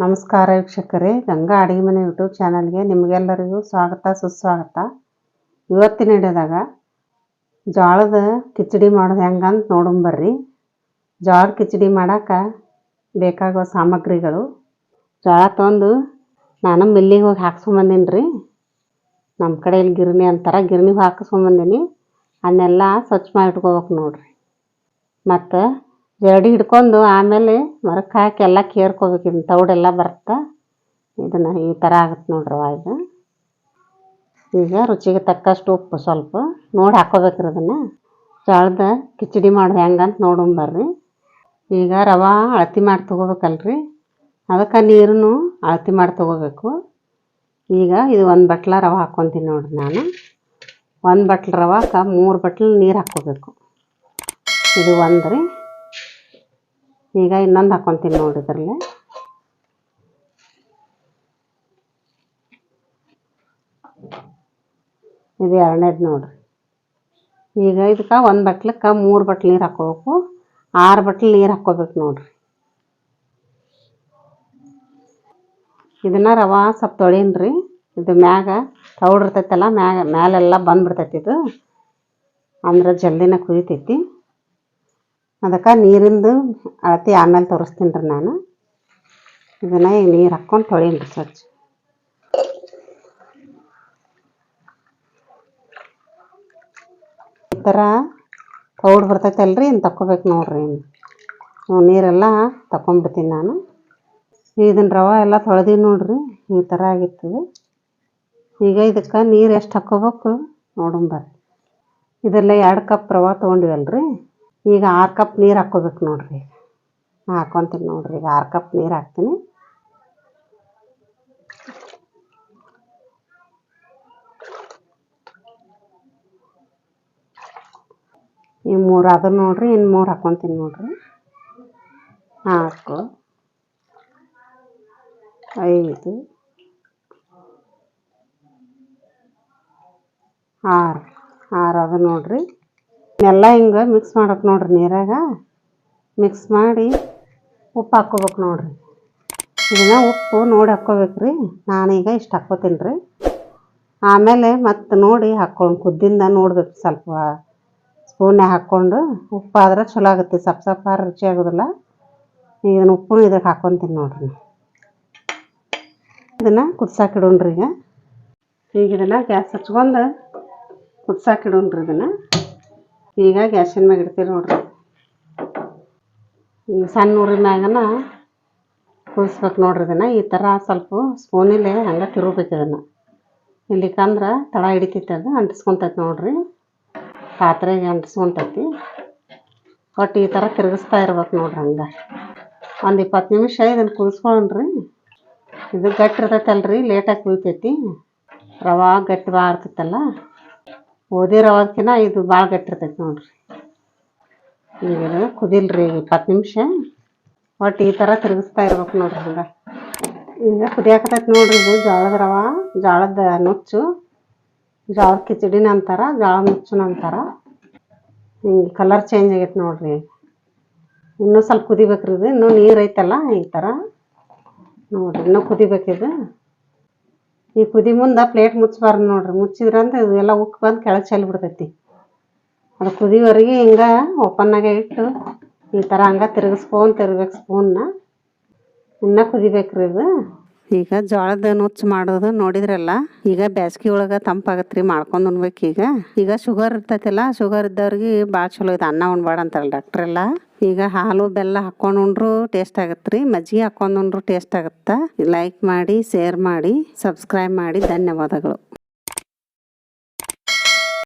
ನಮಸ್ಕಾರ ವೀಕ್ಷಕರೇ, ಗಂಗಾ ಅಡುಗೆ ಮನೆ ಯೂಟ್ಯೂಬ್ ಚಾನಲ್ಗೆ ನಿಮಗೆಲ್ಲರಿಗೂ ಸ್ವಾಗತ, ಸುಸ್ವಾಗತ. ಇವತ್ತಿನ ಹಿಡಿದಾಗ ಜೋಳದ ಕಿಚಡಿ ಮಾಡೋದು ಹೆಂಗಂತ ನೋಡಂಬರ್ರಿ ಜೋಳದ ಕಿಚಡಿ ಮಾಡೋಕೆ ಬೇಕಾಗುವ ಸಾಮಗ್ರಿಗಳು. ಜೋಳ ತೊಗೊಂಡು ನಾನು ಮಿಲ್ಲಿಗೆ ಹೋಗಿ ಹಾಕ್ಸ್ಕೊಂಬಂದೀನಿ ರೀ ನಮ್ಮ ಕಡೆ ಇಲ್ಲಿ ಗಿರಣಿ ಅಂತಾರೆ ಗಿರಣಿಗೆ ಹಾಕಿಸ್ಕೊಂಬಂದೀನಿ. ಅದನ್ನೆಲ್ಲ ಸ್ವಚ್ಛ ಮಾಡಿ ಇಟ್ಕೋಬೇಕು ನೋಡ್ರಿ. ಮತ್ತು ಜರಡಿ ಹಿಡ್ಕೊಂಡು ಆಮೇಲೆ ಮರಕ್ಕೆ ಹಾಕಿ ಎಲ್ಲ ಕೇರ್ಕೋಬೇಕು. ಇದನ್ನು ತೌಡೆಲ್ಲ ಬರುತ್ತೆ ಇದನ್ನು ಈ ಥರ ಆಗುತ್ತೆ ನೋಡ್ರವ ಇದು. ಈಗ ರುಚಿಗೆ ತಕ್ಕಷ್ಟು ಉಪ್ಪು ಸ್ವಲ್ಪ ನೋಡಿ ಹಾಕೋಬೇಕ್ರಿ ಅದನ್ನು ಜೋಳದ ಕಿಚಡಿ ಮಾಡೋದು ಹೆಂಗಂತ ನೋಡಂಬರ್ರಿ ಈಗ ರವೆ ಅಳತಿ ಮಾಡಿ ತೊಗೋಬೇಕಲ್ರಿ. ಅದಕ್ಕೆ ನೀರನ್ನು ಅಳತಿ ಮಾಡಿ ತೊಗೋಬೇಕು. ಈಗ ಇದು ಒಂದು ಬಟ್ಲ ರವೆ ಹಾಕ್ಕೊತೀನಿ ನೋಡ್ರಿ ನಾನು. ಒಂದು ಬಟ್ಲು ರವಾಕ ಮೂರು ಬಟ್ಲು ನೀರು ಹಾಕ್ಕೋಬೇಕು ಇದು ಒಂದು ರೀ ಈಗ ಇನ್ನೊಂದು ಹಾಕ್ಕೊತೀನಿ ನೋಡಿ ಇದರಲ್ಲಿ. ಇದು ಎರಡನೇದು ನೋಡ್ರಿ. ಈಗ ಇದಕ್ಕೆ ಒಂದು ಬಟ್ಲಕ್ಕೆ ಮೂರು ಬಟ್ಲು ನೀರು ಹಾಕೋಬೇಕು. ಆರು ಬಟ್ಲು ನೀರು ಹಾಕೋಬೇಕು ನೋಡ್ರಿ. ಇದನ್ನ ರವಾ ಸ್ವಲ್ಪ ತೊಳೀನಿ ಇದು ಮ್ಯಾಗ ಪೌಡ್ರ್ ಇರ್ತೈತಲ್ಲ, ಮ್ಯಾಗ, ಮ್ಯಾಲೆಲ್ಲ ಬಂದ್ಬಿಡ್ತೈತಿ ಇದು. ಅಂದ್ರೆ ಜಲ್ದಿನ ಕುದಿತೈತಿ ಅದಕ್ಕೆ ನೀರಿಂದು ಅಳತೆ ಆಮೇಲೆ ತೋರಿಸ್ತೀನಿ ರೀ ನಾನು. ಇದನ್ನು ಈಗ ನೀರು ಹಾಕ್ಕೊಂಡು ತೊಳೀನಿ ರೀ ಸ್ವಚ್ಛ. ಈ ಥರ ತೌಡ್ ಬರ್ತೈತಲ್ರಿ ಇನ್ನು ತಕ್ಕೋಬೇಕು ನೋಡ್ರಿ. ಇನ್ನು ನೀರೆಲ್ಲ ತಕೊಂಡ್ಬಿಡ್ತೀನಿ ನಾನು. ಇದನ್ನ ರವೆ ಎಲ್ಲ ತೊಳೆದೀನಿ ನೋಡ್ರಿ, ಈ ಥರ ಆಗಿತ್ತು ಈಗ ಇದಕ್ಕೆ ನೀರು ಎಷ್ಟು ಹಾಕ್ಕೋಬೇಕು ನೋಡಂಬರ್ರಿ ಇದೆಲ್ಲ ಎರಡು ಕಪ್ ರವೆ ತೊಗೊಂಡಿವಲ್ರಿ. ಈಗ ಆರು ಕಪ್ ನೀರು ಹಾಕ್ಕೋಬೇಕು ನೋಡ್ರಿ. ಹಾಕ್ಕೊತೀನಿ ನೋಡ್ರಿ, ಈಗ ಆರು ಕಪ್ ನೀರು ಹಾಕ್ತೀನಿ. ಈ ಮೂರು ಅದ ನೋಡ್ರಿ ಇನ್ನು ಮೂರು ಹಾಕ್ಕೊತೀನಿ ನೋಡ್ರಿ. ನಾಲ್ಕು, ಐದು, ಆರು ಆರು ಅದ ನೋಡ್ರಿ. ಎಲ್ಲ ಹಿಂಗೆ ಮಿಕ್ಸ್ ಮಾಡಕ್ಕೆ ನೋಡ್ರಿ ನೀರಾಗ. ಮಿಕ್ಸ್ ಮಾಡಿ ಉಪ್ಪು ಹಾಕ್ಕೋಬೇಕು ನೋಡ್ರಿ. ಇದನ್ನ ಉಪ್ಪು ನೋಡಿ ಹಾಕ್ಕೋಬೇಕು ರೀ ನಾನೀಗ ಇಷ್ಟು ಹಾಕ್ಕೋತೀನಿ ರೀ ಆಮೇಲೆ ಮತ್ತೆ ನೋಡಿ ಹಾಕ್ಕೊಂಡು ಕುದ್ದಿಂದ ನೋಡ್ಬೇಕು ಸ್ವಲ್ಪ. ಸ್ಪೂನ್ಯಾಗ ಹಾಕ್ಕೊಂಡು ಉಪ್ಪು ಆದ್ರೆ ಚಲೋ ಆಗುತ್ತೆ. ಸಪ್ ಸಪ್ಪ ರುಚಿ ಆಗೋದಿಲ್ಲ. ಇದನ್ನು ಉಪ್ಪು ಇದಕ್ಕೆ ಹಾಕ್ಕೊತೀನಿ ನೋಡ್ರಿ. ಇದನ್ನು ಕುದ್ಸಾಕಿಡೋಣ್ರಿ ಈಗ. ಈಗ ಇದನ್ನು ಗ್ಯಾಸ್ ಹಚ್ಕೊಂಡು ಕುದ್ಸಾಕಿಡೋಣ್ರಿ ಇದನ್ನು. ಈಗ ಗ್ಯಾಸಿನ ಮ್ಯಾಗ ಇಡ್ತೀವಿ ನೋಡ್ರಿ. ಈ ಸಣ್ಣ ಊರಿನ ಮ್ಯಾಗನ ಕುದಿಸ್ಬೇಕು ನೋಡ್ರಿ ಇದನ್ನು. ಈ ಥರ ಸ್ವಲ್ಪ ಸ್ಪೂನಿಲೆ ಹಂಗೆ ತಿರುಗ್ಬೇಕು ಇದನ್ನು. ಇಲ್ಲಿಕಂದ್ರೆ ತಳ ಹಿಡಿತೈತೆ ಅದು, ಅಂಟಿಸ್ಕೊತೈತೆ ನೋಡ್ರಿ. ಪಾತ್ರೆಗೆ ಅಂಟಿಸ್ಕೊತೈತಿ. ಒಟ್ಟು ಈ ಥರ ತಿರುಗಿಸ್ತಾ ಇರ್ಬೇಕು ನೋಡ್ರಿ ಹಂಗೆ. ಒಂದು ಇಪ್ಪತ್ತು ನಿಮಿಷ ಇದನ್ನು ಕುದಿಸ್ಕೊಂಡ್ರಿ. ಇದು ಗಟ್ಟಿ ಇರ್ತೈತಲ್ರಿ, ಲೇಟಾಗಿ ಕುಯ್ತೈತಿ. ರವಾ ಗಟ್ಟಿ ಭಾಳ ಇರ್ತೈತಲ್ಲ ಓದಿ ರವಾದ್ಕಿಂತ ಇದು ಭಾಳ ಗಟ್ಟಿ ಇರ್ತೈತಿ ನೋಡ್ರಿ. ಈಗ ಕುದಿಲ್ರಿ ಈಗ ಇಪ್ಪತ್ತು ನಿಮಿಷ. ಒಟ್ಟು ಈ ಥರ ತಿರುಗಿಸ್ತಾ ಇರ್ಬೇಕು ನೋಡ್ರಿ ಹಂಗೆ. ಈಗ ಕುದಿಯಾಕತೈತಿ ನೋಡ್ರಿ ಇದು ಜೋಳದ ರವೆ, ಜೋಳದ ನುಚ್ಚು, ಜೋಳದ ಕಿಚಡಿನ ಅಂತಾರ ಜೋಳ ನುಚ್ಚುನ ಅಂತಾರ. ಹಿಂಗೆ ಕಲರ್ ಚೇಂಜ್ ಆಗೈತೆ ನೋಡ್ರಿ. ಇನ್ನೂ ಸ್ವಲ್ಪ ಕುದಿಬೇಕ್ರಿ ಇದು, ಇನ್ನೂ ನೀರು ಐತಲ್ಲ ಈ ಥರ ನೋಡ್ರಿ, ಇನ್ನೂ ಕುದಿಬೇಕಿದು ಈ ಕುದಿ ಮುಂದೆ ಪ್ಲೇಟ್ ಮುಚ್ಚಬಾರ್ದು ನೋಡ್ರಿ. ಮುಚ್ಚಿದ್ರೆ ಅಂದ್ರೆ ಎಲ್ಲ ಉಕ್ಕಿ ಬಂದು ಕೆಳಗೆ ಚೆಲ್ಲಿ ಬಿಡ್ತೈತಿ. ಅದು ಕುದಿವರೆಗೆ ಹಿಂಗೆ ಓಪನ್ನಾಗೆ ಇಟ್ಟು ಈ ಥರ ಹಂಗೆ ತಿರುಗಿಸ್ಕೊಂಡ್ ತಿರ್ಬೇಕು ಸ್ಪೂನ್ನ ಇನ್ನೂ ಕುದಿಬೇಕ್ರಿ ಇದು. ಈಗ ಜೋಳದ ನುಚ್ಚು ಮಾಡೋದು ನೋಡಿದ್ರಲ್ಲ, ಈಗ ಬ್ಯಾಸ್ಗೆ ಒಳಗೆ ತಂಪಾಗತ್ತೆ ರೀ ಮಾಡ್ಕೊಂಡು ಉಣ್ಬೇಕು ಈಗ. ಈಗ ಶುಗರ್ ಇರ್ತೈತಲ್ಲ ಶುಗರ್ ಇದ್ದವ್ರಿಗೆ ಭಾಳ ಚಲೋ ಇದು ಅನ್ನ ಉಣ್ಬೇಡ ಅಂತಾರಲ್ಲ ಡಾಕ್ಟ್ರೆಲ್ಲ ಈಗ ಹಾಲು ಬೆಲ್ಲ ಹಾಕೊಂಡು ಉಂಡ್ರು ಟೇಸ್ಟ್ ಆಗತ್ತೆ ರೀ. ಮಜ್ಜಿಗೆ ಹಾಕೊಂಡು ಉಂಡ್ರು ಟೇಸ್ಟ್ ಆಗುತ್ತಾ? ಲೈಕ್ ಮಾಡಿ ಶೇರ್ ಮಾಡಿ ಸಬ್ಸ್ಕ್ರೈಬ್ ಮಾಡಿ. ಧನ್ಯವಾದಗಳು.